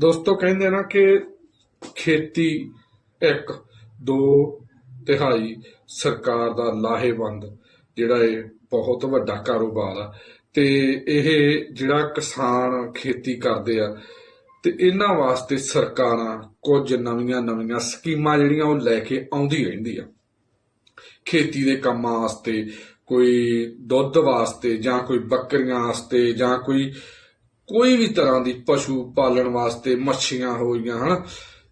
ਦੋਸਤੋ, ਕਹਿੰਦੇ ਨਾ ਕਿ ਖੇਤੀ ਇੱਕ, ਦੋ ਤਿਹਾਈ ਸਰਕਾਰ ਦਾ ਲਾਹੇਵੰਦ, ਜਿਹੜਾ ਇਹ ਬਹੁਤ ਵੱਡਾ ਕਾਰੋਬਾਰ ਆ। ਤੇ ਇਹ ਜਿਹੜਾ ਕਿਸਾਨ ਖੇਤੀ ਕਰਦੇ ਆ, ਤੇ ਇਹਨਾਂ ਵਾਸਤੇ ਸਰਕਾਰਾਂ ਕੁਝ ਨਵੀਆਂ ਨਵੀਆਂ ਸਕੀਮਾਂ ਜਿਹੜੀਆਂ ਉਹ ਲੈ ਕੇ ਆਉਂਦੀ ਰਹਿੰਦੀ ਆ। ਖੇਤੀ ਦੇ ਕੰਮਾਂ ਵਾਸਤੇ, ਕੋਈ ਦੁੱਧ ਵਾਸਤੇ ਜਾਂ ਕੋਈ ਬੱਕਰੀਆਂ ਵਾਸਤੇ ਜਾਂ ਕੋਈ ਕੋਈ ਵੀ ਤਰ੍ਹਾਂ ਦੀ ਪਸ਼ੂ ਪਾਲਣ ਵਾਸਤੇ ਮੱਛੀਆਂ ਹੋਈਆਂ ਹਨ?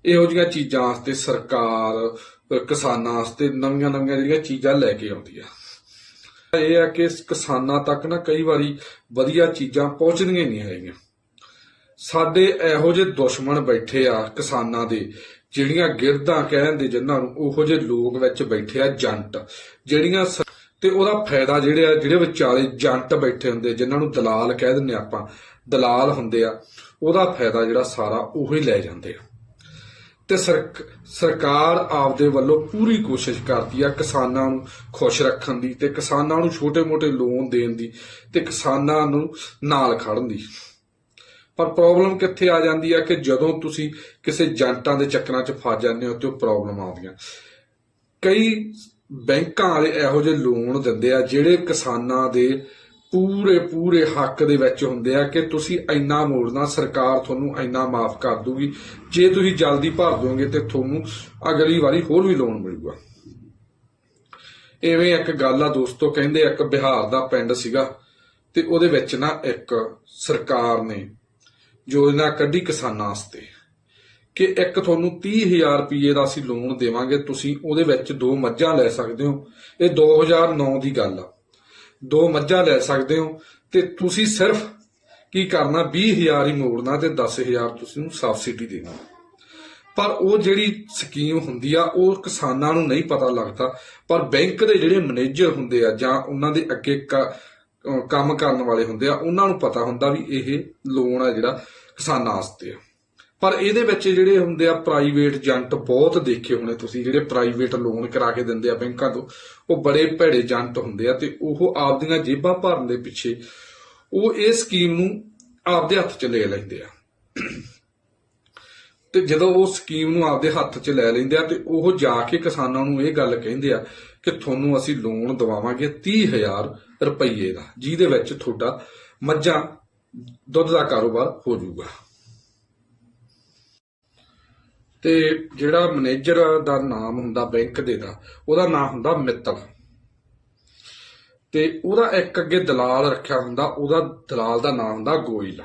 ਇਹੋ ਜਿਹੀਆਂ ਚੀਜ਼ਾਂ ਵਾਸਤੇ ਸਰਕਾਰ, ਕਿਸਾਨਾਂ ਵਾਸਤੇ ਨਵੀਆਂ ਨਵੀਆਂ ਜਿਹੜੀਆਂ ਚੀਜ਼ਾਂ ਲੈ ਕੇ ਆਉਂਦੀ ਆ ਇਹ ਆ ਕਿ ਕਿਸਾਨਾਂ ਤੱਕ ਨਾ ਕਈ ਵਾਰੀ ਵਧੀਆ ਚੀਜ਼ਾਂ ਪਹੁੰਚਦੀਆਂ ਨਹੀਂ ਹੈਗੀਆਂ। ਸਾਡੇ ਇਹੋ ਜਿਹੇ ਦੁਸ਼ਮਣ ਬੈਠੇ ਆ ਕਿਸਾਨਾਂ ਦੇ, ਜਿਹੜੀਆਂ ਗਿਰਦਾਂ ਕਹਿੰਦੇ ਜਿਨ੍ਹਾਂ ਨੂੰ ਉਹੋ ਜਿਹੇ ਲੋਕ ਵਿੱਚ ਬੈਠੇ ਆ ਜੰਟ, ਜਿਹੜੀਆਂ ਤੇ ਉਹਦਾ ਫਾਇਦਾ ਜਿਹੜੇ ਆ, ਜਿਹੜੇ ਵਿਚਾਲੇ ਜੰਟ ਬੈਠੇ ਹੁੰਦੇ, ਜਿਨ੍ਹਾਂ ਨੂੰ ਦਲਾਲ ਕਹਿ ਦਿੰਦੇ ਆਪਾਂ, ਦਲਾਲ ਹੁੰਦੇ ਆ, ਉਹਦਾ ਫਾਇਦਾ ਜਿਹੜਾ ਸਾਰਾ ਉਹੀ ਲੈ ਜਾਂਦੇ ਆ। ਤੇ ਸਰਕਾਰ ਆਪਦੇ ਵੱਲੋਂ ਪੂਰੀ ਕੋਸ਼ਿਸ਼ ਕਰਦੀ ਆ ਕਿਸਾਨਾਂ ਨੂੰ ਖੁਸ਼ ਰੱਖਣ ਦੀ ਤੇ ਕਿਸਾਨਾਂ ਨੂੰ ਛੋਟੇ-ਮੋਟੇ ਲੋਨ ਦੇਣ ਦੀ ਤੇ ਕਿਸਾਨਾਂ ਨੂੰ ਨਾਲ ਖੜਨ ਦੀ। ਪਰ ਪ੍ਰੋਬਲਮ ਕਿੱਥੇ ਆ ਜਾਂਦੀ ਆ ਕਿ ਜਦੋਂ ਤੁਸੀਂ ਕਿਸੇ ਜੰਟਾਂ ਦੇ ਚੱਕਰਾਂ 'ਚ ਫਸ ਜਾਂਦੇ ਹੋ ਤੇ ਉਹ ਪ੍ਰੋਬਲਮ ਆਉਂਦੀਆਂ। ਕਈ ਬੈਂਕਾਂ ਵਾਲੇ ਇਹੋ ਜਿਹੇ ਲੋਨ ਦਿੰਦੇ ਆ, ਜਿਹੜੇ ਕਿਸਾਨਾਂ ਦੇ ਪੂਰੇ ਪੂਰੇ ਹੱਕ ਦੇ ਵਿੱਚ ਹੁੰਦੇ ਆ ਕਿ ਤੁਸੀਂ ਇੰਨਾ ਮੋੜਨਾ ਸਰਕਾਰ ਤੁਹਾਨੂੰ ਇੰਨਾ ਮਾਫ ਕਰ ਦੂਗੀ। ਜੇ ਤੁਸੀਂ ਜਲਦੀ ਭਰ ਦੋਗੇ ਤੇ ਤੁਹਾਨੂੰ ਅਗਲੀ ਵਾਰੀ ਹੋਰ ਵੀ ਲੋਨ ਮਿਲੂਗਾ। ਐਵੇਂ ਇੱਕ ਗੱਲ ਆ ਦੋਸਤੋ, ਕਹਿੰਦੇ ਇੱਕ ਬਿਹਾਰ ਦਾ ਪਿੰਡ ਸੀਗਾ ਤੇ ਉਹਦੇ ਵਿੱਚ ਨਾ ਇੱਕ ਸਰਕਾਰ ਨੇ ਯੋਜਨਾ ਕੱਢੀ ਕਿਸਾਨਾਂ ਵਾਸਤੇ। ਕਿ ਇੱਕ ਤੁਹਾਨੂੰ 30000 ਰੁਪਏ ਦਾ ਅਸੀਂ ਲੋਨ ਦੇਵਾਂਗੇ, ਤੁਸੀਂ ਉਹਦੇ ਵਿੱਚ ਦੋ ਮੱਝਾਂ ਲੈ ਸਕਦੇ ਹੋ। ਇਹ 2009 ਦੀ ਗੱਲ ਆ। ਦੋ ਮੱਝਾਂ ਲੈ ਸਕਦੇ ਹੋ ਤੇ ਤੁਸੀਂ ਸਿਰਫ ਕੀ ਕਰਨਾ 20000 ਹੀ ਮੋੜਨਾ ਤੇ 10000 ਤੁਸੀਂ ਨੂੰ ਸਬਸਿਡੀ ਦੇਣਾ। ਪਰ ਉਹ ਜਿਹੜੀ ਸਕੀਮ ਹੁੰਦੀ ਆ, ਉਹ ਕਿਸਾਨਾਂ ਨੂੰ ਨਹੀਂ ਪਤਾ ਲੱਗਦਾ। ਪਰ ਬੈਂਕ ਦੇ ਜਿਹੜੇ ਮੈਨੇਜਰ ਹੁੰਦੇ ਆ ਜਾਂ ਉਹਨਾਂ ਦੇ ਅੱਗੇ ਕੰਮ ਕਰਨ ਵਾਲੇ ਹੁੰਦੇ ਆ, ਉਹਨਾਂ ਨੂੰ ਪਤਾ ਹੁੰਦਾ ਵੀ ਇਹ ਲੋਨ ਆ ਜਿਹੜਾ ਕਿਸਾਨਾਂ ਵਾਸਤੇ ਆ। ਪਰ ਇਹਦੇ ਵਿੱਚ ਜਿਹੜੇ ਹੁੰਦੇ ਆ ਪ੍ਰਾਈਵੇਟ ਏਜੰਟ ਬਹੁਤ ਦੇਖੇ ਹੋਣੇ ਤੁਸੀਂ, ਜਿਹੜੇ ਪ੍ਰਾਈਵੇਟ ਲੋਨ ਕਰਾ ਕੇ ਦਿੰਦੇ ਆ ਬੈਂਕਾਂ ਤੋਂ, ਉਹ ਬੜੇ ਭੈੜੇ ਏਜੰਟ ਹੁੰਦੇ ਆ ਤੇ ਉਹ ਆਪਦੀਆਂ ਜੇਬਾਂ ਭਰਨ ਦੇ ਪਿੱਛੇ ਉਹ ਇਹ ਸਕੀਮ ਨੂੰ ਆਪਦੇ ਹੱਥ 'ਚ ਲੈ ਲੈਂਦੇ ਆ। ਤੇ ਜਦੋਂ ਉਹ ਸਕੀਮ ਨੂੰ ਆਪਦੇ ਹੱਥ 'ਚ ਲੈ ਲੈਂਦੇ ਆ ਤੇ ਉਹ ਜਾ ਕੇ ਕਿਸਾਨਾਂ ਨੂੰ ਇਹ ਗੱਲ ਕਹਿੰਦੇ ਆ ਕਿ ਤੁਹਾਨੂੰ ਅਸੀਂ ਲੋਨ ਦਵਾਵਾਂਗੇ 30000 ਰੁਪਏ ਦਾ, ਜਿਹਦੇ ਵਿੱਚ ਤੁਹਾਡਾ ਮੱਝਾਂ ਦੁੱਧ ਦਾ ਕਾਰੋਬਾਰ ਹੋ ਜਾਊਗਾ। ਤੇ ਜਿਹੜਾ ਮੈਨੇਜਰ ਦਾ ਨਾਮ ਹੁੰਦਾ ਬੈਂਕ ਦੇ ਦਾ, ਉਹਦਾ ਨਾਮ ਹੁੰਦਾ ਮਿੱਤਲ। ਤੇ ਉਹਦਾ ਇੱਕ ਅੱਗੇ ਦਲਾਲ ਰੱਖਿਆ ਹੁੰਦਾ, ਉਹਦਾ ਦਲਾਲ ਦਾ ਨਾਮ ਹੁੰਦਾ ਗੋਇਲ।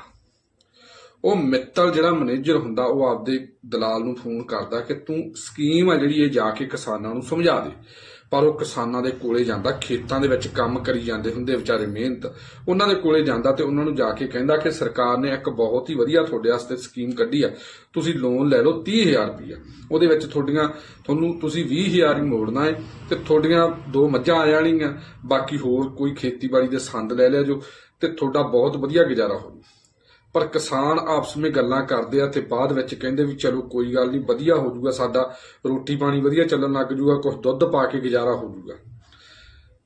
ਉਹ ਮਿੱਤਲ ਜਿਹੜਾ ਮੈਨੇਜਰ ਹੁੰਦਾ, ਉਹ ਆਪਦੇ ਦਲਾਲ ਨੂੰ ਫੋਨ ਕਰਦਾ ਕਿ ਤੂੰ ਸਕੀਮ ਆ ਜਿਹੜੀ ਇਹ ਜਾ ਕੇ ਕਿਸਾਨਾਂ ਨੂੰ ਸਮਝਾ ਦੇ। ਪਰ ਉਹ ਕਿਸਾਨਾਂ ਦੇ ਕੋਲੇ ਜਾਂਦਾ, ਖੇਤਾਂ ਦੇ ਵਿੱਚ ਕੰਮ ਕਰੀ ਜਾਂਦੇ ਹੁੰਦੇ ਵਿਚਾਰੇ ਮਿਹਨਤ। ਉਹਨਾਂ ਦੇ ਕੋਲੇ ਜਾਂਦਾ ਤੇ ਉਹਨਾਂ ਨੂੰ ਜਾ ਕੇ ਕਹਿੰਦਾ ਕਿ ਸਰਕਾਰ ਨੇ ਇੱਕ ਬਹੁਤ ਹੀ ਵਧੀਆ ਤੁਹਾਡੇ ਵਾਸਤੇ ਸਕੀਮ ਕੱਢੀ ਆ। ਤੁਸੀਂ ਲੋਨ ਲੈ ਲਓ 30000 ਰੁਪਇਆ ਉਹਦੇ ਵਿੱਚ ਤੁਹਾਡੀਆਂ, ਤੁਹਾਨੂੰ ਤੁਸੀਂ 20000 ਹੀ ਮੋੜਨਾ ਹੈ ਤੇ ਤੁਹਾਡੀਆਂ ਦੋ ਮੱਝਾਂ ਆ ਜਾਣਗੀਆਂ ਬਾਕੀ ਹੋਰ ਕੋਈ ਖੇਤੀਬਾੜੀ ਦੇ ਸੰਦ ਲੈ ਲਿਆ ਜੋ ਤੇ ਤੁਹਾਡਾ ਬਹੁਤ ਵਧੀਆ ਗੁਜ਼ਾਰਾ ਹੋਊ। ਪਰ ਕਿਸਾਨ ਆਪਸ ਵਿੱਚ ਗੱਲਾਂ ਕਰਦੇ ਆ ਤੇ ਬਾਅਦ ਵਿੱਚ ਕਹਿੰਦੇ ਵੀ ਚਲੋ ਕੋਈ ਗੱਲ ਨਹੀਂ, ਵਧੀਆ ਹੋ ਜਾਊਗਾ ਸਾਡਾ, ਰੋਟੀ ਪਾਣੀ ਵਧੀਆ ਚੱਲਣ ਲੱਗ ਜਾਊਗਾ ਕੁਝ ਦੁੱਧ ਪਾ ਕੇ ਗੁਜ਼ਾਰਾ ਹੋ ਜਾਊਗਾ।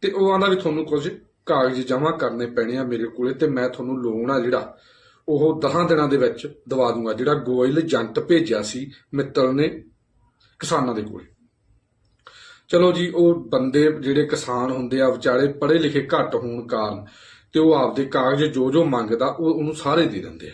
ਤੇ ਉਹ ਆਂਦਾ ਵੀ ਤੁਹਾਨੂੰ ਕੁਝ ਕਾਗਜ਼ ਜਮ੍ਹਾਂ ਕਰਨੇ ਪੈਣੇ ਆ ਮੇਰੇ ਕੋਲੇ ਤੇ ਮੈਂ ਤੁਹਾਨੂੰ ਲੋਨ ਆ ਜਿਹੜਾ, ਉਹ 10 ਦਿਨਾਂ ਦੇ ਵਿੱਚ ਦਵਾ ਦੂੰਗਾ, ਜਿਹੜਾ ਗੋਇਲ ਏਜੰਟ ਭੇਜਿਆ ਸੀ ਮਿੱਤਲ ਨੇ ਕਿਸਾਨਾਂ ਦੇ ਕੋਲੇ। ਚਲੋ ਜੀ, ਉਹ ਬੰਦੇ ਜਿਹੜੇ ਕਿਸਾਨ ਹੁੰਦੇ ਆ ਵਿਚਾਰੇ ਪੜ੍ਹੇ ਲਿਖੇ ਘੱਟ ਹੋਣ ਕਾਰਨ ਤੇ ਉਹ ਆਪਦੇ ਕਾਗਜ਼ ਜੋ ਜੋ ਮੰਗਦਾ, ਉਹ ਉਹਨੂੰ ਸਾਰੇ ਦੇ ਦਿੰਦੇ ਆ।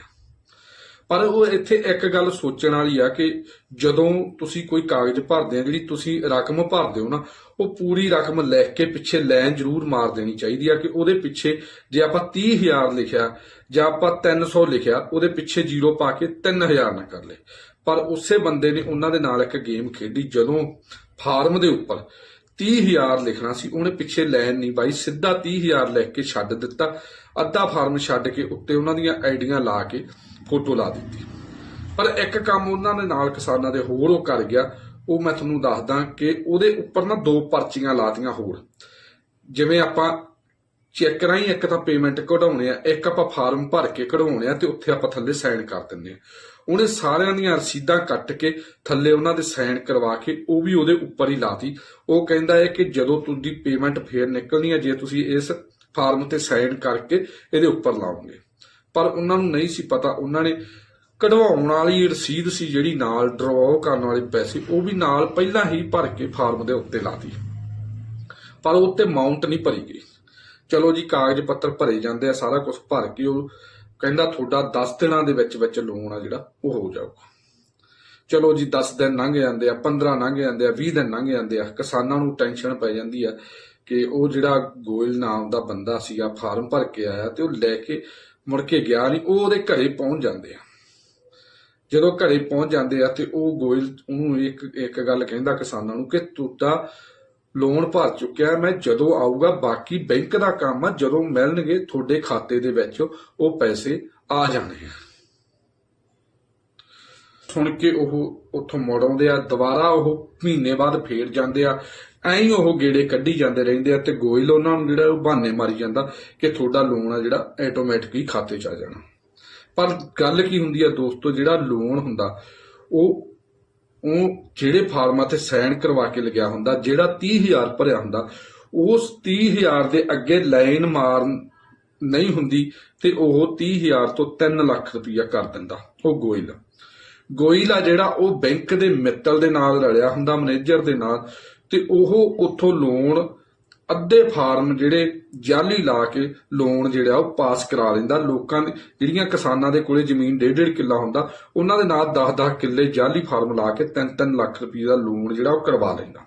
ਪਰ ਉਹ ਇੱਥੇ ਇੱਕ ਗੱਲ ਸੋਚਣ ਵਾਲੀ ਆ ਕਿ ਜਦੋਂ ਤੁਸੀਂ ਕੋਈ ਕਾਗਜ਼ ਭਰਦੇ ਆ, ਜਿਹੜੀ ਤੁਸੀਂ ਰਕਮ ਭਰਦੇ ਹੋ ਨਾ, ਉਹ ਪੂਰੀ ਰਕਮ ਲਿਖ ਕੇ ਪਿੱਛੇ ਲਾਈਨ ਜ਼ਰੂਰ ਮਾਰ ਦੇਣੀ ਚਾਹੀਦੀ ਆ ਕਿ ਉਹਦੇ ਪਿੱਛੇ ਜੇ ਆਪਾਂ 30000 ਲਿਖਿਆ, ਜਾਂ ਆਪਾਂ 300 ਲਿਖਿਆ, ਉਹਦੇ ਪਿੱਛੇ ਜ਼ੀਰੋ ਪਾ ਕੇ 3000 ਨਾ ਕਰ ਲੇ ਪਰ ਉਸੇ ਬੰਦੇ ਨੇ ਉਹਨਾਂ ਦੇ ਨਾਲ ਇੱਕ ਗੇਮ ਖੇਡੀ, ਜਦੋਂ ਫਾਰਮ ਦੇ ਉੱਪਰ 30000 ਲਿਖਣਾ ਸੀ, ਉਹਨੇ ਪਿੱਛੇ ਲਾਈਨ ਨਹੀਂ ਪਾਈ, ਸਿੱਧਾ 30000 ਲਿਖ ਕੇ ਛੱਡ ਦਿੱਤਾ। ਅੱਧਾ ਫਾਰਮ ਛੱਡ ਕੇ ਉੱਤੇ ਉਹਨਾਂ ਦੀਆਂ ਆਈਡੀਆਂ ਲਾ ਕੇ ਫੋਟੋ ਲਾ ਦਿੱਤੀ। ਪਰ ਇੱਕ ਕੰਮ ਉਹਨਾਂ ਦੇ ਨਾਲ ਕਿਸਾਨਾਂ ਦੇ ਹੋਰ ਉਹ ਕਰ ਗਿਆ। ਉਹ ਮੈਂ ਤੁਹਾਨੂੰ ਦੱਸਦਾ ਕਿ ਉਹਦੇ ਉੱਪਰ ਨਾ ਦੋ ਪਰਚੀਆਂ ਲਾਤੀਆਂ ਹੋਰ। ਜਿਵੇਂ ਆਪਾਂ ਚੈੱਕ ਰਾਹੀਂ ਇੱਕ ਤਾਂ ਪੇਮੈਂਟ ਕਢਾਉਣੇ ਆ, ਇੱਕ ਆਪਾਂ ਫਾਰਮ ਭਰ ਕੇ ਕਢਵਾਉਣੇ ਆ ਤੇ ਉੱਥੇ ਆਪਾਂ ਥੱਲੇ ਸਾਈਨ ਕਰ ਦਿੰਦੇ ਆ। ਉਹਨੇ ਸਾਰਿਆਂ ਦੀਆਂ ਰਸੀਦਾਂ ਕੱਟ ਕੇ ਥੱਲੇ ਉਹਨਾਂ ਦੇ ਸਾਈਨ ਕਰਵਾ ਕੇ ਉਹ ਵੀ ਉਹਦੇ ਉੱਪਰ ਹੀ ਲਾਤੀ। ਉਹ ਕਹਿੰਦਾ ਹੈ ਕਿ ਜਦੋਂ ਤੁਹਾਡੀ ਪੇਮੈਂਟ ਫੇਰ ਨਿਕਲਣੀ ਹੈ ਜੇ ਤੁਸੀਂ ਇਸ ਫਾਰਮ ਤੇ ਸਾਈਨ ਕਰਕੇ ਇਹਦੇ ਉੱਪਰ ਲਾਓਗੇ। ਪਰ ਉਹਨਾਂ ਨੂੰ ਨਹੀਂ ਸੀ ਪਤਾ, ਉਹਨਾਂ ਨੇ ਕਢਵਾਉਣ ਵਾਲੀ ਰਸੀਦ ਸੀ ਜਿਹੜੀ ਨਾਲ ਡਰਾਅ ਕਰਨ ਵਾਲੇ ਪੈਸੇ, ਉਹ ਵੀ ਨਾਲ ਪਹਿਲਾਂ ਹੀ ਭਰ ਕੇ ਫਾਰਮ ਦੇ ਉੱਤੇ ਲਾਤੀ। ਪਰ ਉਹ ਤੇ ਅਮਾਉਂਟ ਨਹੀਂ ਭਰੀ ਗਈ। ਚਲੋ ਜੀ, ਕਾਗਜ਼ ਪੱਤਰ ਭਰੇ ਜਾਂਦੇ ਆ, ਸਾਰਾ ਕੁਝ ਭਰ ਕੇ ਉਹ ਕਹਿੰਦਾ ਤੁਹਾਡਾ 10 ਦਿਨਾਂ ਦੇ ਵਿੱਚ ਵਿੱਚ ਲੋਨ ਆ ਜਿਹੜਾ, ਉਹ ਹੋ ਜਾਊਗਾ। ਚਲੋ ਜੀ 10 ਦਿਨ ਲੰਘ ਜਾਂਦੇ ਆ 15 ਲੰਘ ਜਾਂਦੇ ਆ 20 ਦਿਨ ਲੰਘ ਜਾਂਦੇ ਆ, ਕਿਸਾਨਾਂ ਨੂੰ ਟੈਨਸ਼ਨ ਪੈ ਜਾਂਦੀ ਆ ਕਿ ਉਹ ਜਿਹੜਾ ਗੋਇਲ ਨਾਮ ਦਾ ਬੰਦਾ ਸੀਗਾ, ਫਾਰਮ ਭਰ ਕੇ ਆਇਆ ਤੇ ਉਹ ਲੈ ਕੇ ਮੁੜ ਕੇ ਗਿਆ ਨਹੀਂ, ਉਹ ਉਹਦੇ ਘਰੇ ਪਹੁੰਚ ਜਾਂਦੇ ਆ। ਜਦੋਂ ਘਰੇ ਪਹੁੰਚ ਜਾਂਦੇ ਆ ਤੇ ਉਹ ਗੋਇਲ ਉਹਨੂੰ ਇੱਕ ਇੱਕ ਗੱਲ ਕਹਿੰਦਾ ਕਿਸਾਨਾਂ ਨੂੰ ਕਿ ਤੁਹਾਡਾ ਲੋਨ ਭਰ ਚੁੱਕਿਆ ਮੈਂ ਜਦੋਂ ਆਊਗਾ, ਬਾਕੀ ਬੈਂਕ ਦਾ ਕੰਮ ਆ, ਜਦੋਂ ਮਿਲਣਗੇ ਤੁਹਾਡੇ ਖਾਤੇ ਦੇ ਵਿੱਚ, ਉਹ ਪੈਸੇ ਆ ਜਾਣੇ ਆ। ਸੁਣ ਕੇ ਉਹ ਉੱਥੋਂ ਮੁੜ ਆਉਂਦੇ ਆ, ਦੁਬਾਰਾ ਉਹ ਮਹੀਨੇ ਬਾਅਦ ਫੇਰ ਜਾਂਦੇ ਆ। ਐਂ ਉਹ ਗੇੜੇ ਕੱਢੀ ਜਾਂਦੇ ਰਹਿੰਦੇ ਆ ਤੇ ਗੋਇਲ ਉਹਨਾਂ ਨੂੰ ਜਿਹੜਾ ਉਹ ਬਹਾਨੇ ਮਾਰੀ ਜਾਂਦਾ ਕਿ ਤੁਹਾਡਾ ਲੋਨ ਆ ਜਿਹੜਾ ਆਟੋਮੈਟਿਕਲੀ ਖਾਤੇ 'ਚ ਆ ਜਾਣਾ। ਪਰ ਗੱਲ ਕੀ ਹੁੰਦੀ ਆ ਦੋਸਤੋ, ਜਿਹੜਾ ਲੋਨ ਹੁੰਦਾ, ਉਹ ਉਹ ਜਿਹੜੇ ਫਾਰਮਾਂ ਤੇ ਸਾਈਨ ਕਰਵਾ ਕੇ ਲਗਿਆ ਹੁੰਦਾ, ਜਿਹੜਾ 30000 ਭਰਿਆ ਹੁੰਦਾ, ਉਸ 30000 ਦੇ ਅੱਗੇ ਲਾਈਨ ਮਾਰ ਨਹੀਂ ਹੁੰਦੀ ਤੇ ਉਹ 30000 ਤੋਂ 3 ਲੱਖ ਰੁਪਇਆ ਕਰ ਦਿੰਦਾ, ਉਹ ਗੋਇਲ। ਗੋਇਲਾ ਆ ਜਿਹੜਾ ਉਹ ਬੈਂਕ ਦੇ ਮਿੱਤਲ ਦੇ ਨਾਲ ਰਲਿਆ ਹੁੰਦਾ, ਮੈਨੇਜਰ ਦੇ ਨਾਲ, ਤੇ ਉਹ ਉੱਥੋਂ ਲੋਨ ਅੱਧੇ ਫਾਰਮ ਜਿਹੜੇ ਜਾਲੀ ਲਾ ਕੇ ਲੋਨ ਜਿਹੜਾ ਉਹ ਪਾਸ ਕਰਾ ਲੈਂਦਾ ਲੋਕਾਂ ਦੀ ਜਿਹੜੀਆਂ ਕਿਸਾਨਾਂ ਦੇ ਕੋਲੇ ਜ਼ਮੀਨ ਡੇਢ ਡੇਢ ਕਿੱਲਾ ਹੁੰਦਾ, ਉਹਨਾਂ ਦੇ ਨਾਲ 10-10 ਕਿੱਲੇ ਜਾਲੀ ਫਾਰਮ ਲਾ ਕੇ 3-3 ਲੱਖ ਰੁਪਏ ਦਾ ਲੋਨ ਜਿਹੜਾ ਉਹ ਕਰਵਾ ਲੈਂਦਾ।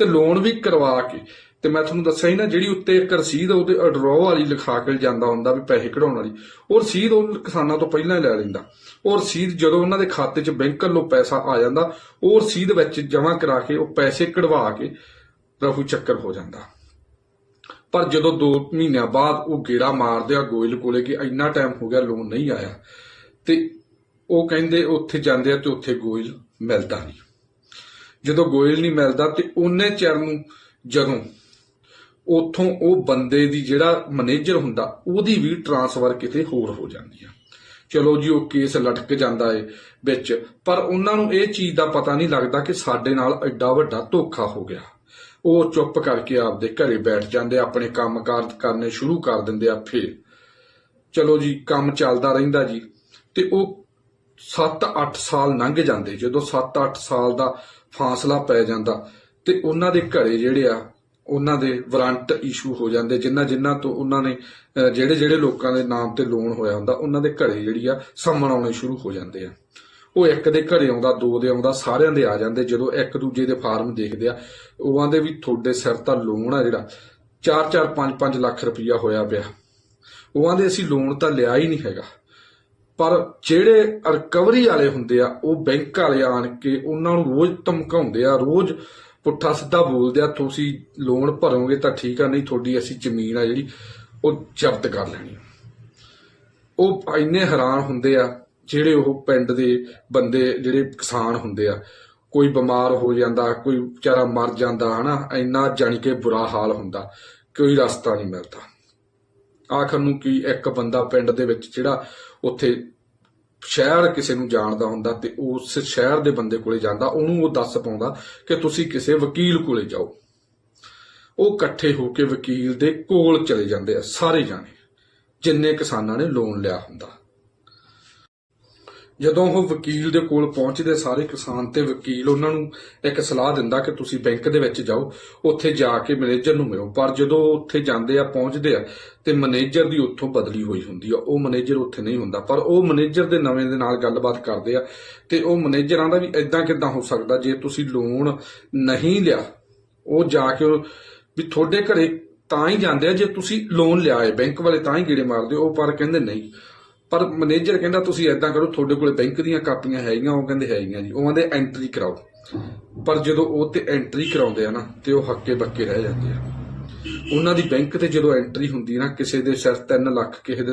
ਤੇ ਲੋਨ ਵੀ ਕਰਵਾ ਕੇ ਤੇ ਮੈਂ ਤੁਹਾਨੂੰ ਦੱਸਿਆ ਹੀ ਨਾ, ਜਿਹੜੀ ਉੱਤੇ ਇੱਕ ਰਸੀਦ ਉਹਦੇ ਅਡਰੋ ਵਾਲੀ ਲਿਖਾ ਕੇ ਜਾਂਦਾ ਹੁੰਦਾ ਵੀ ਪੈਸੇ ਕਢਾਉਣ ਵਾਲੀ। ਉਹ ਰਸੀਦ ਉਹ ਕਿਸਾਨਾਂ ਤੋਂ ਪਹਿਲਾਂ ਲੈ ਲੈਂਦਾ। ਉਹ ਰਸੀਦ ਜਦੋਂ ਉਹਨਾਂ ਦੇ ਖਾਤੇ 'ਚ ਬੈਂਕ ਵੱਲੋਂ ਪੈਸਾ ਆ ਜਾਂਦਾ, ਉਹ ਰਸੀਦ ਵਿੱਚ ਜਮ੍ਹਾਂ ਕਰਾ ਕੇ ਉਹ ਪੈਸੇ ਕਢਵਾ ਕੇ ਰਫੂ ਚੱਕਰ ਹੋ ਜਾਂਦਾ। ਪਰ ਜਦੋਂ 2 ਮਹੀਨਿਆਂ ਬਾਅਦ ਉਹ ਗੇੜਾ ਮਾਰਦੇ ਆ ਗੋਇਲ ਕੋਲੇ ਕਿ ਇੰਨਾ ਟਾਈਮ ਹੋ ਗਿਆ ਲੋਨ ਨਹੀਂ ਆਇਆ, ਤੇ ਉਹ ਕਹਿੰਦੇ ਉੱਥੇ ਜਾਂਦੇ ਆ ਤੇ ਉੱਥੇ ਗੋਇਲ ਮਿਲਦਾ ਨਹੀਂ। ਜਦੋਂ ਗੋਇਲ ਨਹੀਂ ਮਿਲਦਾ ਤੇ ਉਹਨੇ ਚਿਰ ਨੂੰ ਜਦੋਂ ਉਥੋਂ ਉਹ ਬੰਦੇ ਦੀ ਜਿਹੜਾ ਮੈਨੇਜਰ ਹੁੰਦਾ, ਉਹਦੀ ਵੀ ਟਰਾਂਸਫਰ ਕਿਤੇ ਹੋਰ ਹੋ ਜਾਂਦੀ ਆ। ਚਲੋ ਜੀ, ਉਹ ਕੇਸ ਲਟਕ ਜਾਂਦਾ ਏ ਵਿੱਚ, ਪਰ ਉਹਨਾਂ ਨੂੰ ਇਹ ਚੀਜ਼ ਦਾ ਪਤਾ ਨਹੀਂ ਲੱਗਦਾ ਕਿ ਸਾਡੇ ਨਾਲ ਐਡਾ ਵੱਡਾ ਧੋਖਾ ਹੋ ਗਿਆ। ਉਹ ਚੁੱਪ ਕਰਕੇ ਆਪਦੇ ਘਰੇ ਬੈਠ ਜਾਂਦੇ ਆ, ਆਪਣੇ ਕੰਮਕਾਰ ਕਰਨੇ ਸ਼ੁਰੂ ਕਰ ਦਿੰਦੇ ਆ ਫੇਰ। ਚਲੋ ਜੀ ਕੰਮ ਚੱਲਦਾ ਰਹਿੰਦਾ ਜੀ। ਤੇ ਉਹ 7-8 ਸਾਲ ਲੰਘ ਜਾਂਦੇ ਜਦੋਂ 7-8 ਸਾਲ ਦਾ ਫਾਸਲਾ ਪੈ ਜਾਂਦਾ ਤੇ ਉਹਨਾਂ ਦੇ ਘਰੇ ਜਿਹੜੇ ਆ ਉਹਨਾਂ ਦੇ ਵਾਰੰਟ ਇਸ਼ੂ ਹੋ ਜਾਂਦੇ ਜਿੰਨਾ ਜਿੰਨਾ ਤੋਂ ਉਹਨਾਂ ਨੇ ਜਿਹੜੇ ਜਿਹੜੇ ਲੋਕਾਂ ਦੇ ਨਾਮ ਤੇ ਲੋਨ ਹੋਇਆ ਹੁੰਦਾ ਉਹਨਾਂ ਦੇ ਘਰੇ ਜਿਹੜੀ ਆ ਸੰਮਣ ਆਉਣੇ ਸ਼ੁਰੂ ਹੋ ਜਾਂਦੇ ਆ। ਉਹ ਇੱਕ ਦੇ ਘਰੇ ਆਉਂਦਾ, ਦੋ ਦੇ ਆਉਂਦਾ, ਸਾਰਿਆਂ ਦੇ ਆ ਜਾਂਦੇ ਜਦੋਂ ਇੱਕ ਦੂਜੇ ਦੇ ਫਾਰਮ ਦੇਖਦੇ ਆ। ਉਹ ਆਂਦੇ ਵੀ ਤੁਹਾਡੇ ਸਿਰ ਤਾਂ ਲੋਨ ਆ ਜਿਹੜਾ 4-4 5-5 ਲੱਖ ਰੁਪਈਆ ਹੋਇਆ ਪਿਆ। ਉਹ ਆਂਦੇ ਅਸੀਂ ਲੋਨ ਤਾਂ ਲਿਆ ਹੀ ਨਹੀਂ ਹੈਗਾ। ਪਰ ਜਿਹੜੇ ਰਿਕਵਰੀ ਵਾਲੇ ਹੁੰਦੇ ਆ, ਉਹ ਬੈਂਕ ਵਾਲੇ ਆਣ ਕੇ ਉਹਨਾਂ ਨੂੰ ਰੋਜ਼ ਧਮਕਾਉਂਦੇ ਆ, ਰੋਜ਼ ਪੁੱਠਾ ਸਿੱਧਾ ਬੋਲਦੇ ਆ, ਤੁਸੀਂ ਲੋਨ ਭਰੋਗੇ ਤਾਂ ਠੀਕ ਆ, ਨਹੀਂ ਤੁਹਾਡੀ ਅਸੀਂ ਜ਼ਮੀਨ ਆ ਜਿਹੜੀ, ਉਹ ਜ਼ਬਤ ਕਰ ਲੈਣੀ ਉਹ ਇੰਨੇ ਹੈਰਾਨ ਹੁੰਦੇ ਆ ਜਿਹੜੇ ਉਹ ਪਿੰਡ ਦੇ ਬੰਦੇ, ਜਿਹੜੇ ਕਿਸਾਨ ਹੁੰਦੇ ਆ, ਕੋਈ ਬਿਮਾਰ ਹੋ ਜਾਂਦਾ, ਕੋਈ ਵਿਚਾਰਾ ਮਰ ਜਾਂਦਾ, ਹਨਾ, ਇੰਨਾ ਜਾਣੀ ਕਿ ਬੁਰਾ ਹਾਲ ਹੁੰਦਾ, ਕੋਈ ਰਸਤਾ ਨਹੀਂ ਮਿਲਦਾ। ਆਖਰ ਨੂੰ ਕੀ ਇੱਕ ਬੰਦਾ ਪਿੰਡ ਦੇ ਵਿੱਚ ਜਿਹੜਾ ਉੱਥੇ ਸ਼ਹਿਰ ਕਿਸੇ ਨੂੰ ਜਾਣਦਾ ਹੁੰਦਾ ਤੇ ਉਸ ਸ਼ਹਿਰ ਦੇ ਬੰਦੇ ਕੋਲੇ ਜਾਂਦਾ, ਉਹਨੂੰ ਉਹ ਦੱਸ ਪਾਉਂਦਾ ਕਿ ਤੁਸੀਂ ਕਿਸੇ ਵਕੀਲ ਕੋਲੇ ਜਾਓ। ਉਹ ਇਕੱਠੇ ਹੋ ਕੇ ਵਕੀਲ ਦੇ ਕੋਲ ਚਲੇ ਜਾਂਦੇ ਆ, ਸਾਰੇ ਜਾਣੇ, ਜਿੰਨੇ ਕਿਸਾਨਾਂ ਨੇ ਲੋਨ ਲਿਆ ਹੁੰਦਾ। ਜਦੋਂ ਉਹ ਵਕੀਲ ਦੇ ਕੋਲ ਪਹੁੰਚਦੇ, ਸਾਰੇ ਕਿਸਾਨ ਤੇ ਵਕੀਲ ਉਹਨਾਂ ਨੂੰ ਇੱਕ ਸਲਾਹ ਦਿੰਦਾ ਕਿ ਤੁਸੀਂ ਬੈਂਕ ਦੇ ਵਿੱਚ ਜਾਓ, ਉੱਥੇ ਜਾ ਕੇ ਮੈਨੇਜਰ ਨੂੰ ਮਿਲੋ। ਪਰ ਜਦੋਂ ਉਹ ਉੱਥੇ ਜਾਂਦੇ ਆ, ਪਹੁੰਚਦੇ ਆ, ਤੇ ਮੈਨੇਜਰ ਦੀ ਉੱਥੋਂ ਬਦਲੀ ਹੋਈ ਹੁੰਦੀ ਆ। ਉਹ ਮੈਨੇਜਰ ਉੱਥੇ ਨਹੀਂ ਹੁੰਦਾ। ਪਰ ਉਹ ਮੈਨੇਜਰ ਦੇ ਨਵੇਂ ਦੇ ਨਾਲ ਗੱਲਬਾਤ ਕਰਦੇ ਆ, ਤੇ ਉਹ ਮੈਨੇਜਰਾਂ ਦਾ ਵੀ ਇਦਾਂ ਕਿਦਾਂ ਹੋ ਸਕਦਾ, ਜੇ ਤੁਸੀਂ ਲੋਨ ਨਹੀਂ ਲਿਆ, ਉਹ ਜਾ ਕੇ ਵੀ ਤੁਹਾਡੇ ਘਰੇ ਤਾਂ ਹੀ ਜਾਂਦੇ ਆ, ਜੇ ਤੁਸੀਂ ਲੋਨ ਲਿਆ ਹੈ ਬੈਂਕ ਵਾਲੇ ਤਾਂ ਹੀ ਗੇੜੇ ਮਾਰਦੇ, ਉਹ ਪਰ ਕਹਿੰਦੇ ਨਹੀਂ। ਪਰ ਮੈਨੇਜਰ ਕਹਿੰਦਾ ਤੁਸੀਂ ਐਦਾਂ ਕਰੋ, ਤੁਹਾਡੇ ਕੋਲੇ ਬੈਂਕ ਦੀਆਂ ਕਾਪੀਆਂ ਹੈਗੀਆਂ, ਉਹ ਕਹਿੰਦੇ ਹੈਗੀਆਂ ਜੀ। ਉਹ ਕਹਿੰਦੇ ਐਂਟਰੀ ਕਰਾਓ। ਪਰ ਜਦੋਂ ਉਹ ਤੇ ਐਂਟਰੀ ਕਰਾਉਂਦੇ ਆ ਨਾ, ਤੇ ਉਹ ਹੱਕੇ ਬੱਕੇ ਰਹਿ ਜਾਂਦੇ ਆ। ਉਹਨਾਂ ਦੀ ਬੈਂਕ ਤੇ ਜਦੋਂ ਐਂਟਰੀ ਹੁੰਦੀ ਨਾ, ਕਿਸੇ ਦੇ ਸਿਰ 3 ਲੱਖ, ਕਿਸੇ ਦੇ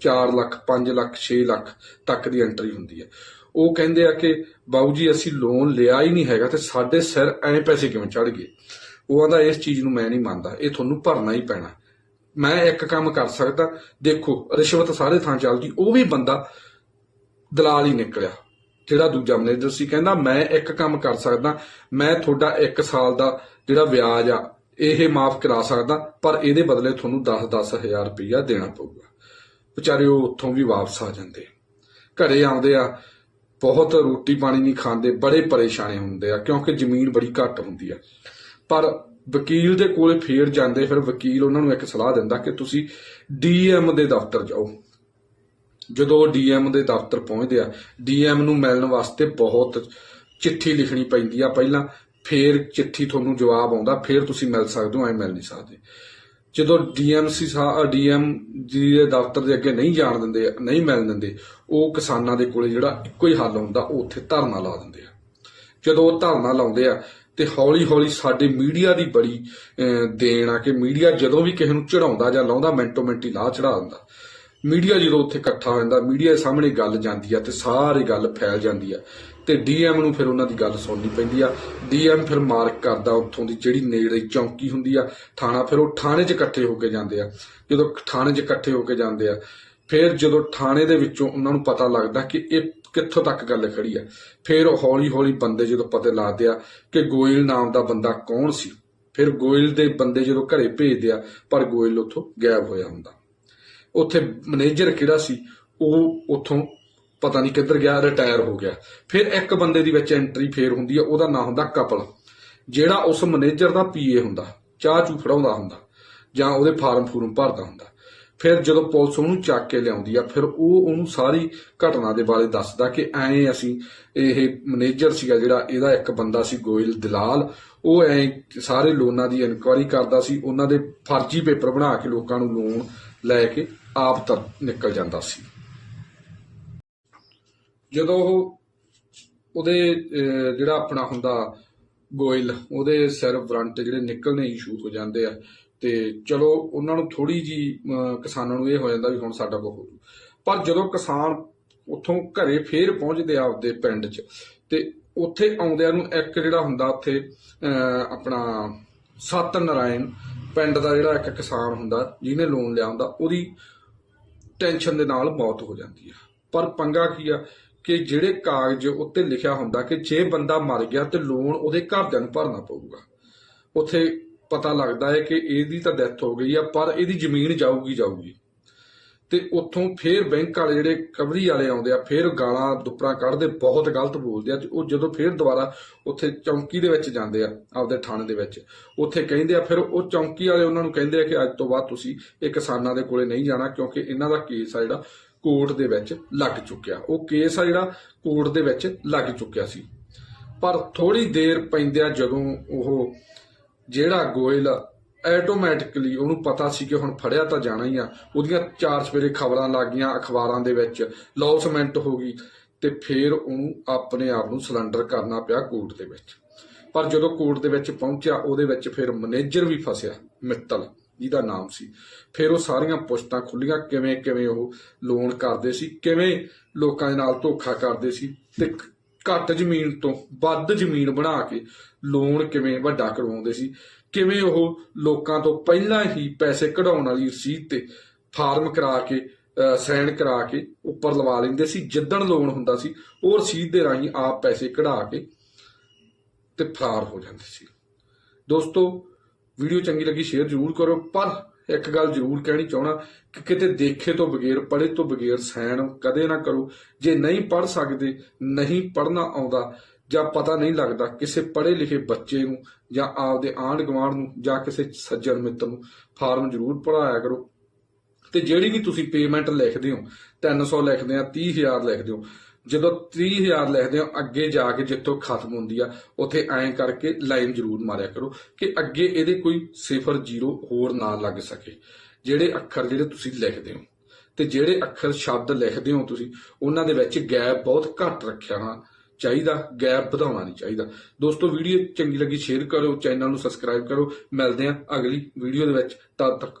4 ਲੱਖ 5 ਲੱਖ 6 ਲੱਖ ਤੱਕ ਦੀ ਐਂਟਰੀ ਹੁੰਦੀ ਹੈ ਉਹ ਕਹਿੰਦੇ ਆ ਕਿ ਬਾਊ ਜੀ, ਅਸੀਂ ਲੋਨ ਲਿਆ ਹੀ ਨਹੀਂ ਹੈਗਾ ਤੇ ਸਾਡੇ ਸਿਰ ਐਂ ਪੈਸੇ ਕਿਵੇਂ ਚੜ ਗਏ? ਉਹ ਆਂਦਾ, ਇਸ ਚੀਜ਼ ਨੂੰ ਮੈਂ ਨਹੀਂ ਮੰਨਦਾ। ਇਹ ਤੁਹਾਨੂੰ ਭਰਨਾ ਹੀ ਪੈਣਾ। ਮੈਂ ਇੱਕ ਕੰਮ ਕਰ ਸਕਦਾ। ਦੇਖੋ, ਰਿਸ਼ਵਤ ਸਾਰੇ ਥਾਂ ਚੱਲਦੀ, ਉਹ ਵੀ ਬੰਦਾ ਦਲਾਲ ਹੀ ਨਿਕਲਿਆ, ਜਿਹੜਾ ਦੂਜਾ ਮੈਨੇਜਰ ਸੀ। ਕਹਿੰਦਾ, ਮੈਂ ਇੱਕ ਕੰਮ ਕਰ ਸਕਦਾ, ਮੈਂ ਤੁਹਾਡਾ 1 ਸਾਲ ਦਾ ਜਿਹੜਾ ਵਿਆਜ ਆ, ਇਹ ਮਾਫ ਕਰਾ ਸਕਦਾ, ਪਰ ਇਹਦੇ ਬਦਲੇ ਤੁਹਾਨੂੰ 10-10 ਹਜ਼ਾਰ ਰੁਪਈਆ ਦੇਣਾ ਪਊਗਾ। ਵਿਚਾਰੇ ਉਹ ਉੱਥੋਂ ਵੀ ਵਾਪਸ ਆ ਜਾਂਦੇ। ਘਰੇ ਆਉਂਦੇ ਆ, ਬਹੁਤ ਰੋਟੀ ਪਾਣੀ ਨਹੀਂ ਖਾਂਦੇ, ਬੜੇ ਪਰੇਸ਼ਾਨੇ ਹੁੰਦੇ ਆ, ਕਿਉਂਕਿ ਜ਼ਮੀਨ ਬੜੀ ਘੱਟ ਹੁੰਦੀ ਆ। ਪਰ ਵਕੀਲ ਦੇ ਕੋਲੇ ਫੇਰ ਜਾਂਦੇ, ਫਿਰ ਵਕੀਲ ਉਹਨਾਂ ਨੂੰ ਇੱਕ ਸਲਾਹ ਦਿੰਦਾ ਕਿ ਤੁਸੀਂ ਡੀਐਮ ਦੇ ਦਫ਼ਤਰ ਜਾਓ। ਜਦੋਂ ਡੀਐਮ ਦੇ ਦਫ਼ਤਰ ਪਹੁੰਚਦੇ ਆ ਡੀਐਮ ਨੂੰ ਮਿਲਣ ਵਾਸਤੇ ਬਹੁਤ ਚਿੱਠੀ ਲਿਖਣੀ ਪੈਂਦੀ ਆ। ਪਹਿਲਾਂ ਫੇਰ ਚਿੱਠੀ ਤੁਹਾਨੂੰ ਜਵਾਬ ਆਉਂਦਾ, ਫੇਰ ਤੁਸੀਂ ਮਿਲ ਸਕਦੇ ਹੋ, ਐ ਮਿਲ ਨਹੀਂ ਸਕਦੇ। ਜਦੋਂ ਡੀਐਮਸੀ ਸਾ ਡੀਐਮ ਜੀ ਦੇ ਦਫ਼ਤਰ ਦੇ ਅੱਗੇ ਨਹੀਂ ਜਾਣ ਦਿੰਦੇ, ਨਹੀਂ ਮਿਲਣ ਦਿੰਦੇ, ਉਹ ਕਿਸਾਨਾਂ ਦੇ ਕੋਲੇ ਜਿਹੜਾ ਇੱਕੋ ਹੀ ਹੱਲ ਹੁੰਦਾ, ਉਹ ਉੱਥੇ ਧਰਨਾ ਲਾ ਦਿੰਦੇ ਆ। ਜਦੋਂ ਉਹ ਧਰਨਾ ਲਾਉਂਦੇ ਆ ਤੇ ਹੌਲੀ ਹੌਲੀ ਸਾਡੇ ਮੀਡੀਆ ਦੀ ਬੜੀ ਦੇਣ ਆ ਕਿ ਮੀਡੀਆ ਜਦੋਂ ਵੀ ਕਿਸੇ ਨੂੰ ਚੜਾਉਂਦਾ ਜਾਂ ਲਾਉਂਦਾ, ਮਿੰਟੋ ਮਿੰਟੀ ਲਾ ਚੜਾ ਦਿੰਦਾ। ਮੀਡੀਆ ਜਦੋਂ ਉੱਥੇ ਇਕੱਠਾ ਹੋ ਜਾਂਦਾ, ਮੀਡੀਆ ਦੇ ਸਾਹਮਣੇ ਗੱਲ ਜਾਂਦੀ ਆ ਤੇ ਸਾਰੀ ਗੱਲ ਫੈਲ ਜਾਂਦੀ ਆ। ਤੇ ਡੀਐਮ ਨੂੰ ਫਿਰ ਉਹਨਾਂ ਦੀ ਗੱਲ ਸੁਣਨੀ ਪੈਂਦੀ ਆ। ਡੀਐਮ ਫਿਰ ਮਾਰਕ ਕਰਦਾ ਉੱਥੋਂ ਦੀ ਜਿਹੜੀ ਨੇੜੇ ਚੌਂਕੀ ਹੁੰਦੀ ਆ, ਥਾਣਾ, ਫਿਰ ਉਹ ਥਾਣੇ 'ਚ ਇਕੱਠੇ ਹੋ ਕੇ ਜਾਂਦੇ ਆ। ਜਦੋਂ ਥਾਣੇ 'ਚ ਇਕੱਠੇ ਹੋ ਕੇ ਜਾਂਦੇ ਆ, ਫਿਰ ਜਦੋਂ ਥਾਣੇ ਦੇ ਵਿੱਚੋਂ ਉਹਨਾਂ ਨੂੰ ਪਤਾ ਲੱਗਦਾ ਕਿ ਇਹ ਕਿੱਥੋਂ ਤੱਕ ਗੱਲ ਖੜੀ ਆ? ਫਿਰ ਉਹ ਹੌਲੀ ਹੌਲੀ ਬੰਦੇ ਜਦੋਂ ਪਤਾ ਲੱਗਦੇ ਆ ਕਿ ਗੋਇਲ ਨਾਮ ਦਾ ਬੰਦਾ ਕੌਣ ਸੀ, ਫਿਰ ਗੋਇਲ ਦੇ ਬੰਦੇ ਜਦੋਂ ਘਰੇ ਭੇਜਦੇ ਆ, ਪਰ ਗੋਇਲ ਉੱਥੋਂ ਗਾਇਬ ਹੋਇਆ ਹੁੰਦਾ। ਉੱਥੇ ਮੈਨੇਜਰ ਕਿਹੜਾ ਸੀ? ਉਹ ਉੱਥੋਂ ਪਤਾ ਨਹੀਂ ਕਿੱਧਰ ਗਿਆ, ਰਿਟਾਇਰ ਹੋ ਗਿਆ। ਫਿਰ ਇੱਕ ਬੰਦੇ ਦੀ ਵਿੱਚ ਐਂਟਰੀ ਫੇਰ ਹੁੰਦੀ ਆ, ਉਹਦਾ ਨਾਮ ਹੁੰਦਾ ਕਪਲ। ਜਿਹੜਾ ਉਸ ਮੈਨੇਜਰ ਦਾ ਪੀਏ ਹੁੰਦਾ, ਚਾਹ ਚੂ ਫੜਾਉਂਦਾ ਹੁੰਦਾ ਜਾਂ ਉਹਦੇ ਫਾਰਮ ਫੂਰਮ ਭਰਦਾ ਹੁੰਦਾ। ਫਿਰ ਜਦੋਂ ਪੁਲਿਸ ਉਹਨੂੰ ਚੱਕ ਕੇ ਲਿਆਉਂਦੀ ਆ, ਫਿਰ ਉਹ ਉਹਨੂੰ ਸਾਰੀ ਘਟਨਾ ਦੇ ਬਾਰੇ ਦੱਸਦਾ ਕਿ ਐਂ ਅਸੀਂ ਇਹ ਮੈਨੇਜਰ ਸੀਗਾ ਜਿਹੜਾ, ਇਹਦਾ ਇੱਕ ਬੰਦਾ ਸੀ ਗੋਇਲ ਦਲਾਲ, ਉਹ ਐਂ ਸਾਰੇ ਲੋਨਾਂ ਦੀ ਇਨਕੁਆਇਰੀ ਕਰਦਾ ਸੀ, ਉਹਨਾਂ ਦੇ ਫਰਜ਼ੀ ਪੇਪਰ ਬਣਾ ਕੇ ਲੋਕਾਂ ਨੂੰ ਲੋਨ ਲੈ ਕੇ ਆਪ ਤਰ ਨਿਕਲ ਜਾਂਦਾ ਸੀ। ਜਦੋਂ ਉਹ ਉਹਦੇ ਜਿਹੜਾ ਆਪਣਾ ਹੁੰਦਾ ਗੋਇਲ, ਉਹਦੇ ਸਿਰ ਵਰੰਟ ਜਿਹੜੇ ਨਿਕਲਣੇ ਇਸ਼ੂ ਹੋ ਜਾਂਦੇ ਆ ਤੇ ਚਲੋ ਉਹਨਾਂ ਨੂੰ ਥੋੜੀ ਜੀ ਕਿਸਾਨਾਂ ਨੂੰ ਇਹ ਹੋ ਜਾਂਦਾ ਵੀ ਹੁਣ ਸਾਡਾ ਕੋ ਹੋ ਪਰ ਜਦੋਂ ਕਿਸਾਨ ਉੱਥੋਂ ਘਰੇ ਫੇਰ ਪਹੁੰਚਦੇ ਆ ਆਪਦੇ ਪਿੰਡ 'ਚ ਤੇ ਉੱਥੇ ਆਉਂਦਿਆਂ ਨੂੰ ਇੱਕ ਜਿਹੜਾ ਹੁੰਦਾ ਉੱਥੇ ਅਹ, ਆਪਣਾ ਸਤ ਨਰਾਇਣ ਪਿੰਡ ਦਾ ਜਿਹੜਾ ਇੱਕ ਕਿਸਾਨ ਹੁੰਦਾ ਜਿਹਨੇ ਲੋਨ ਲਿਆ ਹੁੰਦਾ ਉਹਦੀ ਟੈਨਸ਼ਨ ਦੇ ਨਾਲ ਮੌਤ ਹੋ ਜਾਂਦੀ ਆ। ਪਰ ਪੰਗਾ ਕੀ ਆ ਕਿ ਜਿਹੜੇ ਕਾਗਜ਼ ਉੱਤੇ ਲਿਖਿਆ ਹੁੰਦਾ ਕਿ ਜੇ ਬੰਦਾ ਮਰ ਗਿਆ ਤੇ ਲੋਨ ਉਹਦੇ ਘਰਦਿਆਂ ਨੂੰ ਭਰਨਾ ਪਊਗਾ। ਉੱਥੇ ਪਤਾ ਲੱਗਦਾ ਹੈ ਕਿ ਇਹਦੀ ਤਾਂ ਡੈਥ ਹੋ ਗਈ ਆ, ਪਰ ਇਹਦੀ ਜ਼ਮੀਨ ਜਾਊਗੀ ਜਾਊਗੀ। ਤੇ ਉੱਥੋਂ ਫੇਰ ਬੈਂਕ ਵਾਲੇ ਜਿਹੜੇ ਕਵਰੀ ਵਾਲੇ ਆਉਂਦੇ ਆ, ਫੇਰ ਗਾਲਾਂ, ਦੁਪਰਾ ਕੱਢਦੇ, ਬਹੁਤ ਗਲਤ ਬੋਲਦੇ ਆ, ਤੇ ਉਹ ਜਦੋਂ ਫੇਰ ਦੁਬਾਰਾ ਉੱਥੇ ਚੌਂਕੀ ਦੇ ਵਿੱਚ ਜਾਂਦੇ ਆ, ਆਪਦੇ ਥਾਣੇ ਦੇ ਵਿੱਚ, ਉੱਥੇ ਕਹਿੰਦੇ ਆ, ਫਿਰ ਉਹ ਚੌਂਕੀ ਵਾਲੇ ਉਹਨਾਂ ਨੂੰ ਕਹਿੰਦੇ ਆ ਕਿ ਅੱਜ ਤੋਂ ਬਾਅਦ ਤੁਸੀਂ ਇਹ ਕਿਸਾਨਾਂ ਦੇ ਕੋਲੇ ਨਹੀਂ ਜਾਣਾ, ਕਿਉਂਕਿ ਇਹਨਾਂ ਦਾ ਕੇਸ ਆ ਜਿਹੜਾ ਕੋਰਟ ਦੇ ਵਿੱਚ ਲੱਗ ਚੁੱਕਿਆ। ਉਹ ਕੇਸ ਆ ਜਿਹੜਾ ਕੋਰਟ ਦੇ ਵਿੱਚ ਲੱਗ ਚੁੱਕਿਆ ਸੀ। ਪਰ ਥੋੜੀ ਦੇਰ ਪੈਂਦਿਆਂ ਜਦੋਂ ਉਹ ਜਿਹੜਾ ਗੋਇਲ ਆਟੋਮੈਟਿਕਲੀ ਉਹਨੂੰ ਪਤਾ ਸੀ ਕਿ ਹੁਣ ਫੜਿਆ ਤਾਂ ਜਾਣਾ ਹੀ ਆ। ਉਹਦੀਆਂ ਚਾਰ ਸਵੇਰੇ ਖਬਰਾਂ ਲੱਗ ਗਈਆਂ ਅਖਬਾਰਾਂ ਦੇ ਵਿੱਚ। ਲੌਸਮੈਂਟ ਹੋ ਗਈ ਤੇ ਫਿਰ ਉਹਨੂੰ ਆਪਣੇ ਆਪ ਨੂੰ ਸਿਲੰਡਰ ਕਰਨਾ ਪਿਆ ਕੋਰਟ ਦੇ ਵਿੱਚ। ਪਰ ਜਦੋਂ ਕੋਰਟ ਦੇ ਵਿੱਚ ਪਹੁੰਚਿਆ, ਉਹਦੇ ਵਿੱਚ ਫਿਰ ਮੈਨੇਜਰ ਵੀ ਫਸਿਆ, ਮਿੱਤਲ, ਜਿਹਦਾ ਨਾਮ ਸੀ। ਫਿਰ ਉਹ ਸਾਰੀਆਂ ਪੁਸ਼ਤਾਂ ਖੁੱਲੀਆਂ ਕਿਵੇਂ ਕਿਵੇਂ ਉਹ ਲੋਨ ਕਰਦੇ ਸੀ, ਕਿਵੇਂ ਲੋਕਾਂ ਦੇ ਨਾਲ ਧੋਖਾ ਕਰਦੇ ਸੀ ਤੇ ਘੱਟ ਜ਼ਮੀਨ ਤੋਂ ਵੱਧ ਜ਼ਮੀਨ ਬਣਾ ਕੇ ਲੋਨ ਕਿਵੇਂ ਵੱਡਾ ਕਰਵਾਉਂਦੇ ਸੀ, ਕਿਵੇਂ ਉਹ ਲੋਕਾਂ ਤੋਂ ਪਹਿਲਾਂ ਹੀ ਪੈਸੇ ਕਢਾਉਣ ਵਾਲੀ ਰਸੀਦ ਤੇ ਫਾਰਮ ਕਰਾ ਕੇ ਸਾਈਨ ਕਰਾ ਕੇ ਉੱਪਰ ਲਵਾ ਲੈਂਦੇ ਸੀ, ਜਿੱਦਣ ਲੋਨ ਹੁੰਦਾ ਸੀ, ਉਹ ਰਸੀਦ ਦੇ ਰਾਹੀਂ ਆਪ ਪੈਸੇ ਕਢਾ ਕੇ ਤੇ ਫਰਾਰ ਹੋ ਜਾਂਦੇ ਸੀ। ਦੋਸਤੋ, ਵੀਡੀਓ ਚੰਗੀ ਲੱਗੀ, ਸ਼ੇਅਰ ਜ਼ਰੂਰ ਕਰੋ, ਪਰ ਇੱਕ ਗੱਲ ਜ਼ਰੂਰ ਕਹਿਣੀ ਚਾਹਣਾ ਕਿ ਕਿਤੇ ਦੇਖੇ ਤੋਂ ਬਗੈਰ, ਪੜ੍ਹੇ ਤੋਂ ਬਗੈਰ ਸਾਈਨ ਕਦੇ ਨਾ ਕਰੋ। ਜੇ ਨਹੀਂ ਪੜ੍ਹ ਸਕਦੇ, ਨਹੀਂ ਪੜ੍ਹਨਾ ਆਉਂਦਾ ਜਾਂ ਪਤਾ ਨਹੀਂ ਲੱਗਦਾ ਕਿਸੇ ਪੜ੍ਹੇ ਲਿਖੇ ਬੱਚੇ ਨੂੰ ਜਾਂ ਆਪਦੇ ਆਂਢ ਗੁਆਂਢ ਨੂੰ ਜਾਂ ਕਿਸੇ ਸੱਜਣ ਮਿੱਤਰ ਨੂੰ, ਫਾਰਮ ਜ਼ਰੂਰ ਪੜਾਇਆ ਕਰੋ। ਤੇ ਜਿਹੜੀ ਵੀ ਤੁਸੀਂ ਪੇਮੈਂਟ ਲਿਖਦੇ ਹੋ 300 ਲਿਖਦੇ ਆ 30000 ਲਿਖਦੇ ਹੋ ਜਦੋਂ 30000 ਲਿਖਦੇ ਹੋ ਅੱਗੇ ਜਾ ਕੇ ਜਿੱਥੋਂ ਖਤਮ ਹੁੰਦੀ ਆ, ਉੱਥੇ ਐਂ ਕਰਕੇ ਲਾਈਨ ਜ਼ਰੂਰ ਮਾਰਿਆ ਕਰੋ ਕਿ ਅੱਗੇ ਇਹਦੇ ਕੋਈ 0 0 ਹੋਰ ਨਾ ਲੱਗ ਸਕੇ। ਜਿਹੜੇ ਅੱਖਰ ਜਿਹੜੇ ਤੁਸੀਂ ਲਿਖਦੇ ਹੋ ਤੇ ਜਿਹੜੇ ਅੱਖਰ ਸ਼ਬਦ ਲਿਖਦੇ ਹੋ ਤੁਸੀਂ, ਉਹਨਾਂ ਦੇ ਵਿੱਚ ਗੈਪ ਬਹੁਤ ਘੱਟ ਰੱਖਿਆ ਹੋਣਾ ਚਾਹੀਦਾ, ਗੈਪ ਵਧਾਉਣਾ ਨਹੀਂ ਚਾਹੀਦਾ। ਦੋਸਤੋ, ਵੀਡੀਓ ਚੰਗੀ ਲੱਗੀ, ਸ਼ੇਅਰ ਕਰੋ ਚੈਨਲ ਨੂੰ ਸਬਸਕ੍ਰਾਈਬ ਕਰੋ ਮਿਲਦੇ ਹਾਂ ਅਗਲੀ ਵੀਡੀਓ ਦੇ ਵਿੱਚ, ਤਦ ਤੱਕ